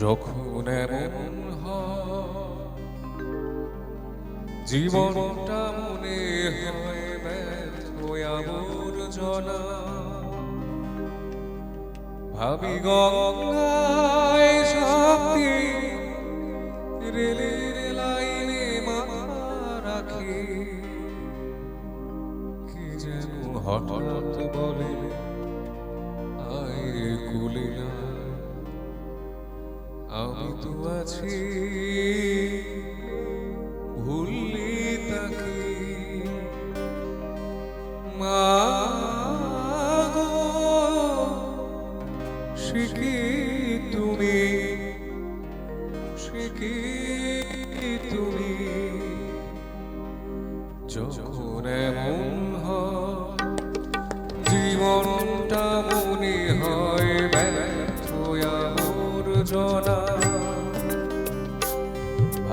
যখন এমন জীবনটা মনে হয় আবর্জনা ভাবি গঙ্গায় শক্তি রেলের লাইনে মাথা রাখি, কি যেন হঠাৎ বলে আমি তো আছি ভুললি তাকে। মা কি তুমি? কি তুমি? যখন এমন জীবনটা মনে হয় ব্যর্থ আবর্জনা ভাবি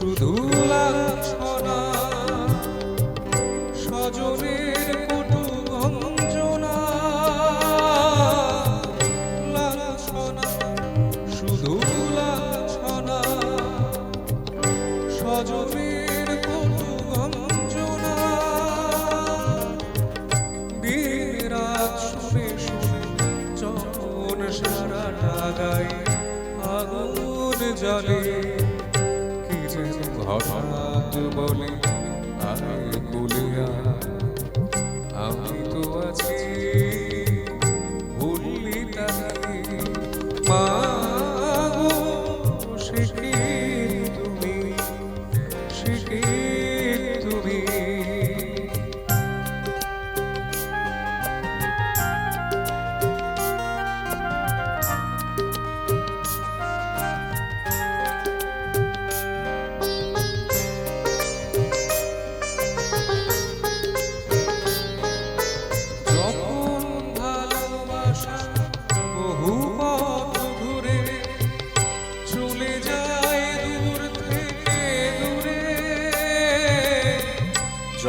শুধু লাঞ্ছনা স্বজনের কটু লাঞ্ছনা শুধু লাঞ্ছনা স্বজনের কটু গঞ্জনা দিন রাত শুনে আগুন যেন হঠাৎ বলে আয় কুলিয়া আমি তো আছি ভুললি তাকে মা সে কি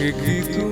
erguido